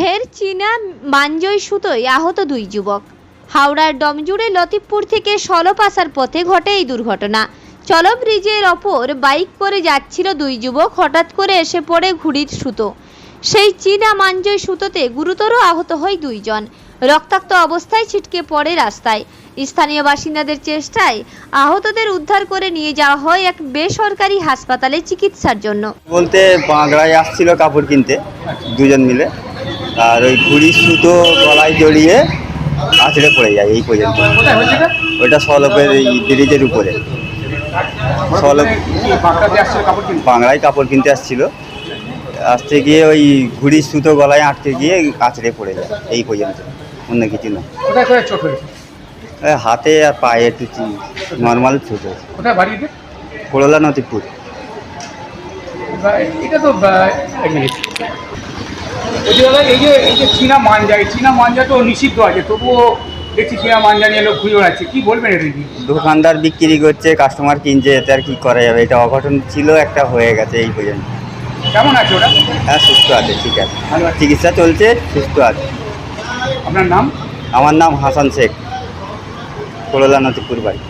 ফের চীনা মাঞ্জই সুতোয় আহত দুই যুবক। হাওড়ার ডমজুড়ে লতিফপুর থেকে সলপ আসার পথে ঘটে এই দুর্ঘটনা। চলক ব্রিজের ওপর বাইক করে যাচ্ছিল দুই যুবক, হঠাৎ করে এসে পড়ে ঘুড়ির সুতো। সেই চীনা মাঞ্জই সুতোতে গুরুতর আহত হয় দুইজন। রক্তাক্ত অবস্থায় ছিটকে পড়ে রাস্তায়। স্থানীয় বাসিন্দাদের চেষ্টায় আহতদের উদ্ধার করে নিয়ে যাওয়া হয় এক বেসরকারি হাসপাতালে চিকিৎসার জন্য। বলতে বাঁকড়ায় আসছিল কাপড় কিনতে, দুজন মিলে। আর ওই ঘুড়ির সুতো গলায় জড়িয়ে আছড়ে পড়ে যায় এই পর্যন্ত। ওইটা সলপের এই ব্রিজের উপরে। সলপ? বাংলায় কাপড় কিনতে আসছিল। আসতে গিয়ে ওই ঘুড়ির সুতো গলায় আটকে গিয়ে আছড়ে পড়ে যায় এই পর্যন্ত। অন্য কিছু না। হয়েছে? হাতে আর পায়ে একটু নর্মাল ছুটো এটা? করলা নতিপুর এটা তো দাদা এই যে এই যে চীনা মাঞ্জা এই চীনা তো নিষিদ্ধ আছে তবুও দেখছি চীনা মাঞ্জা নিয়ে লোক ঘুরে বেড়াচ্ছে। কি বলবেন এটা দোকানদার বিক্রি করছে কাস্টমার কিনছে এতে আর কি করা যাবে? এটা অঘটন ছিল একটা হয়ে গেছে এই পর্যন্ত। কেমন আছে ওটা? হ্যাঁ সুস্থ আছে ঠিক আছে। চিকিৎসা চলছে সুস্থ আছে। আপনার নাম? আমার নাম হাসান শেখ করলা নতিপুর বাড়ি।